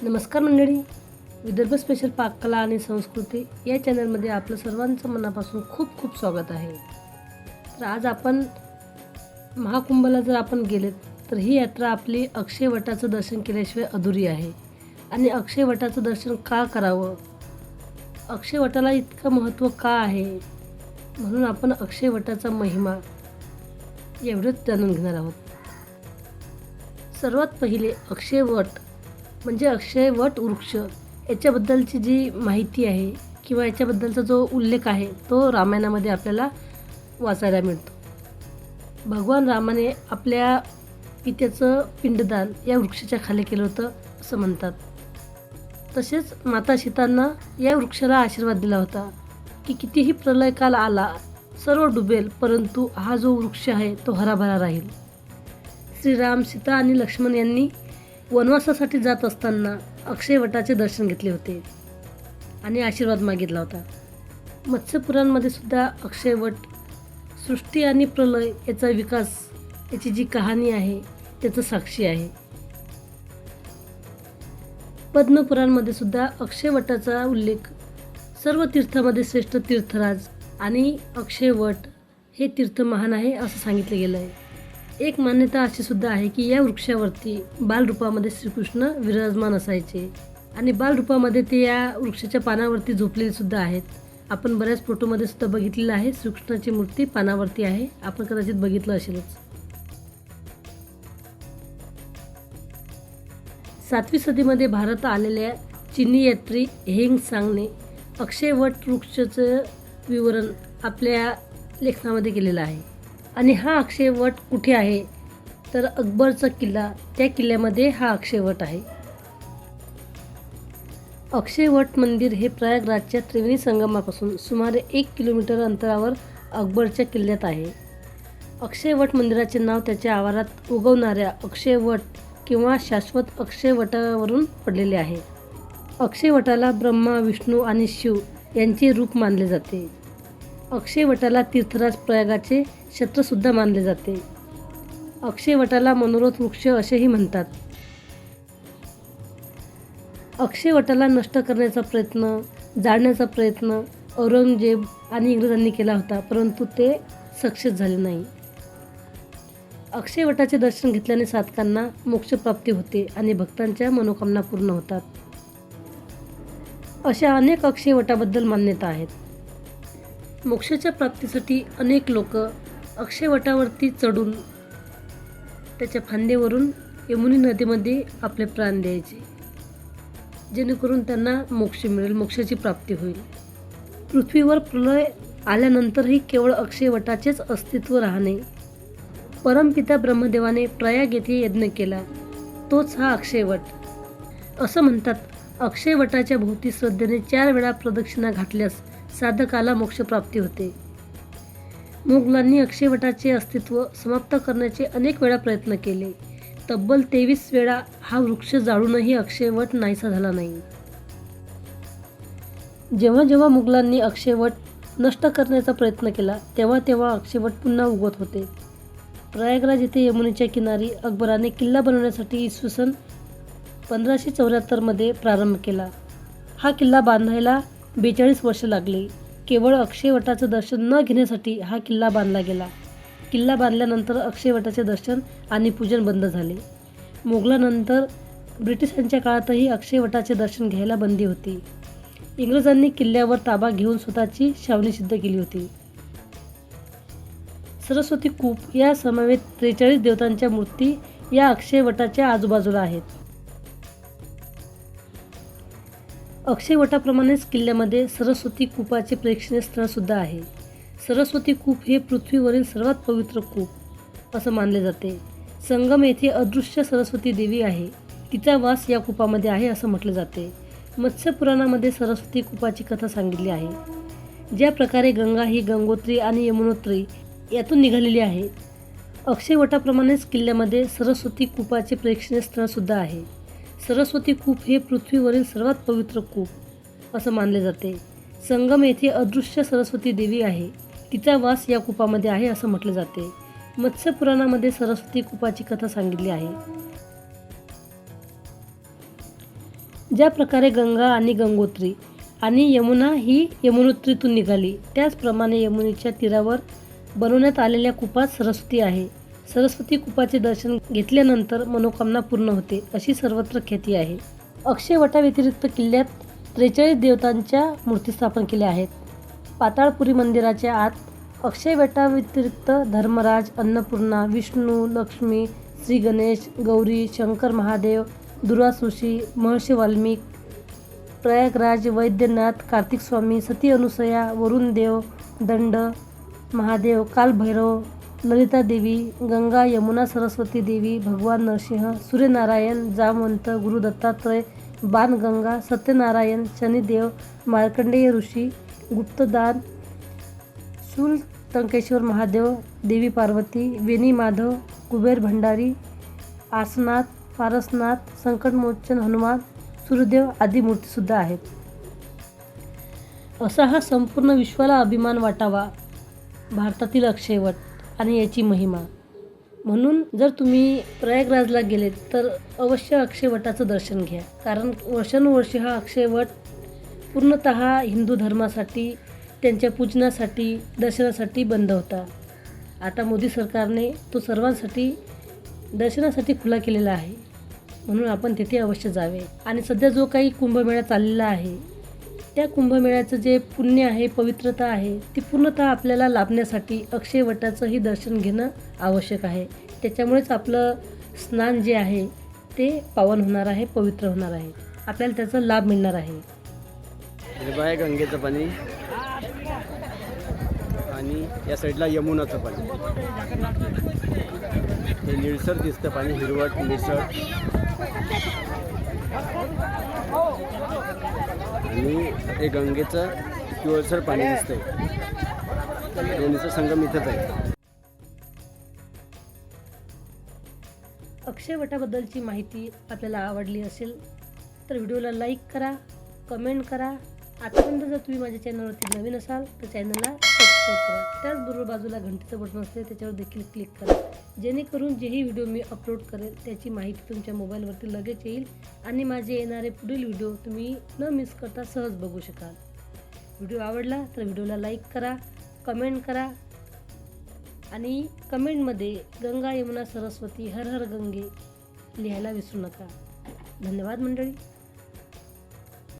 नमस्कार मंडळी. विदर्भ स्पेशल पाककला आणि संस्कृती या चॅनलमध्ये आपलं सर्वांचं मनापासून खूप खूप स्वागत आहे. तर आज आपण महाकुंभला जर आपण गेलेत तर ही यात्रा आपली अक्षयवटाचं दर्शन केल्याशिवाय अधुरी आहे. आणि अक्षयवटाचं दर्शन का करावं? अक्षयवटाला इतकं महत्त्व का आहे? म्हणून आपण अक्षयवटाचा महिमा एवढंच जाणून घेणार आहोत. सर्वात पहिले अक्षयवट म्हणजे अक्षय वट वृक्ष याच्याबद्दलची जी माहिती आहे किंवा याच्याबद्दलचा जो उल्लेख आहे तो रामायणामध्ये आपल्याला वाचायला मिळतो. भगवान रामाने आपल्या पित्याचं पिंडदान या वृक्षाच्या खाली केलं होतं असं म्हणतात. तसेच माता सीतांना या वृक्षाला आशीर्वाद दिला होता की कितीही प्रलयकाल आला सर्व डुबेल परंतु हा जो वृक्ष आहे तो हराभरा राहील. श्रीराम सीता आणि लक्ष्मण यांनी वनवासासाठी जात असताना अक्षयवटाचे दर्शन घेतले होते आणि आशीर्वाद मागितला होता. मत्स्यपुराणमध्ये सुद्धा अक्षयवट सृष्टी आणि प्रलय याचा विकास याची जी कहाणी आहे त्याचं साक्षी आहे. पद्मपुराणमध्ये सुद्धा अक्षयवटाचा उल्लेख सर्व तीर्थामध्ये श्रेष्ठ तीर्थराज आणि अक्षयवट हे तीर्थ महान आहे असं सांगितलं गेलं आहे एक मान्यता अशी सुद्धा आहे की या वृक्षावरती बालरूपामध्ये श्रीकृष्ण विराजमान असायचे. आणि बालरूपामध्ये ते या वृक्षाच्या पानावरती झोपलेले सुद्धा आहेत. आपण बऱ्याच फोटोमध्ये सुद्धा बघितलेलं आहे. श्रीकृष्णाची मूर्ती पानावरती आहे. आपण कदाचित बघितलं असेलच. सातवी सदीमध्ये भारत आलेल्या चिनी यात्री हेंग सांगने अक्षयवट वृक्षाचं विवरण आपल्या लेखनामध्ये केलेलं आहे. आणि हा अक्षयवट कुठे आहे? तर अकबरचा किल्ला त्या किल्ल्यामध्ये हा अक्षयवट आहे. अक्षयवट मंदिर हे प्रयागराजच्या त्रिवेणी संगमापासून सुमारे एक किलोमीटर अंतरावर अकबरच्या किल्ल्यात आहे. अक्षयवट मंदिराचे नाव त्याच्या आवारात उगवणाऱ्या अक्षयवट किंवा शाश्वत अक्षयवटावरून पडलेले आहे. अक्षयवटाला ब्रह्मा विष्णू आणि शिव यांचे रूप मानले जाते. अक्षयवटाला तीर्थराज प्रयागाचे क्षेत्रसुद्धा मानले जाते. अक्षयवटाला मनोरथ वृक्ष असेही म्हणतात. अक्षयवटाला नष्ट करण्याचा प्रयत्न जाळण्याचा प्रयत्न औरंगजेब आणि इंग्रजांनी केला होता परंतु ते सक्सेस झाले नाही. अक्षयवटाचे दर्शन घेतल्याने साधकांना मोक्षप्राप्ती होते आणि भक्तांच्या मनोकामना पूर्ण होतात. अशा अनेक अक्षयवटाबद्दल मान्यता आहेत. मोक्षाच्या प्राप्तीसाठी अनेक लोक अक्षयवटावरती चढून त्याच्या फांदेवरून यमुनी नदीमध्ये आपले प्राण द्यायचे. जेणेकरून त्यांना मोक्ष मिळेल मोक्षाची प्राप्ती होईल. पृथ्वीवर प्रलय आल्यानंतरही केवळ अक्षयवटाचेच अस्तित्व राहणे. परमपिता ब्रह्मदेवाने प्रयाग येथे यज्ञ केला. तोच हा अक्षयवट असं म्हणतात अक्षयवटाच्या भोवती श्रद्धेने चार वेळा प्रदक्षिणा घातल्यास साधकाला मोक्षप्राप्ती होते. मुघलांनी अक्षयवटाचे अस्तित्व समाप्त करण्याचे अनेक वेळा प्रयत्न केले. तब्बल तेवीस वेळा हा वृक्ष जाळूनही अक्षयवट नाहीसा झाला नाही. जेव्हा जेव्हा मुघलांनी अक्षयवट नष्ट करण्याचा प्रयत्न केला तेव्हा तेव्हा अक्षयवट पुन्हा उगवत होते. प्रयागराज येथे यमुनेच्या किनारी अकबराने किल्ला बनवण्यासाठी इसवी सन पंधराशे चौऱ्याहत्तरमध्ये प्रारंभ केला. हा किल्ला बांधायला बेचाळीस वर्ष लागली. केवळ अक्षयवटाचं दर्शन न घेण्यासाठी हा किल्ला बांधला गेला. किल्ला बांधल्यानंतर अक्षयवटाचे दर्शन आणि पूजन बंद झाले. मोगलानंतर ब्रिटिशांच्या काळातही अक्षयवटाचे दर्शन घ्यायला बंदी होती. इंग्रजांनी किल्ल्यावर ताबा घेऊन स्वतःची छावणी सिद्ध केली होती. सरस्वती कूप या समवेत त्रेचाळीस देवतांच्या मूर्ती या अक्षयवटाच्या आजूबाजूला आहेत. अक्षयवटाप्रमाणेच किल्ल्यामध्ये सरस्वती कूपाचे प्रेक्षणीय स्थळसुद्धा आहे. सरस्वती कूप हे पृथ्वीवरील सर्वात पवित्र कूप असं मानले जाते. संगम येथे अदृश्य सरस्वती देवी आहे. तिचा वास या कूपामध्ये आहे असं म्हटलं जाते. मत्स्यपुराणामध्ये सरस्वती कूपाची कथा सांगितली आहे. ज्या प्रकारे गंगा ही गंगोत्री आणि यमुनोत्री यातून निघालेली आहे अक्षयवटाप्रमाणेच किल्ल्यामध्ये सरस्वती कूपाचे प्रेक्षणीय स्थळसुद्धा आहे. सरस्वती कूप हे पृथ्वीवरील सर्वात पवित्र कूप असं मानले जाते. संगम येथे अदृश्य सरस्वती देवी आहे. तिचा वास या कूपामध्ये आहे असं म्हटलं जाते. मत्स्यपुराणामध्ये सरस्वती कूपाची कथा सांगितली आहे. ज्या प्रकारे गंगा आणि गंगोत्री आणि यमुना ही यमुनोत्रीतून निघाली त्याचप्रमाणे यमुनेच्या तीरावर बनवण्यात आलेल्या कुपात सरस्वती आहे. सरस्वती कुपाचे दर्शन घेतल्यानंतर मनोकामना पूर्ण होते अशी सर्वत्र ख्याती आहे. अक्षयवटाव्यतिरिक्त किल्ल्यात त्रेचाळीस देवतांच्या मूर्ती स्थापन केल्या आहेत. पाताळपुरी मंदिराच्या आत अक्षयवटाव्यतिरिक्त धर्मराज अन्नपूर्णा विष्णू लक्ष्मी श्री गणेश गौरी शंकर महादेव दुर्वासुशी महर्षी वाल्मिक प्रयागराज वैद्यनाथ कार्तिक स्वामी सती अनुसया वरुण देव दंड महादेव कालभैरव ललिता देवी गंगा यमुना सरस्वती देवी भगवान नरसिंह सूर्यनारायण जामवंत गुरु दत्तात्रय बाणगंगा सत्यनारायण शनिदेव मार्कंडेय ऋषी गुप्तदान शूल टंकेश्वर महादेव देवी पार्वती वेणी माधव कुबेर भंडारी आसनाथ पारसनाथ संकटमोचन हनुमान सूर्यदेव आदी मूर्तीसुद्धा आहेत. असा हा संपूर्ण विश्वाला अभिमान वाटावा भारतातील अक्षयवट. आणि याची महिमा. म्हणून जर तुम्ही प्रयागराजला गेलेत तर अवश्य अक्षयवटाचं दर्शन घ्या. कारण वर्षानुवर्षे हा अक्षयवट पूर्णत हिंदू धर्मासाठी त्यांच्या पूजनासाठी दर्शनासाठी बंद होता. आता मोदी सरकारने तो सर्वांसाठी दर्शनासाठी खुला केलेला आहे. म्हणून आपण तिथे अवश्य जावे. आणि सध्या जो काही कुंभमेळा चाललेला आहे त्या कुंभमेळ्याचं जे पुण्य आहे पवित्रता आहे ती पूर्णतः आपल्याला लाभण्यासाठी अक्षयवटाचंही दर्शन घेणं आवश्यक आहे. त्याच्यामुळेच आपलं स्नान जे आहे ते पावन होणार आहे पवित्र होणार आहे. आपल्याला त्याचा लाभ मिळणार आहे. गंगेचं पाणी. आणि या साईडला यमुनाचं पाणी. हे निळसर दिसतं पाणी हिरवट निळसर. आणि हे गंगेचं पिवळसर पाणी दिसतंय. दोन्हीचा संगम इथंच आहे. अक्षयवटाबद्दलची माहिती आपल्याला आवडली असेल तर व्हिडिओला लाईक करा कमेंट करा. आतापर्यंत जर तुम्ही माझ्या चॅनलवरती नवीन असाल तर चॅनलला सबस्क्राईब करा त्याचबरोबर बाजूला घंटेचं बटन असते त्याच्यावर देखील क्लिक करा. जेणेकरून जेही व्हिडिओ मी अपलोड करेल त्याची माहिती तुमच्या मोबाईलवरती लगेच येईल आणि माझे येणारे पुढील व्हिडिओ तुम्ही न मिस करता सहज बघू शकाल. व्हिडिओ आवडला तर व्हिडिओला लाईक करा कमेंट करा आणि कमेंटमध्ये गंगा यमुना सरस्वती हर हर गंगे लिहायला विसरू नका. धन्यवाद मंडळी.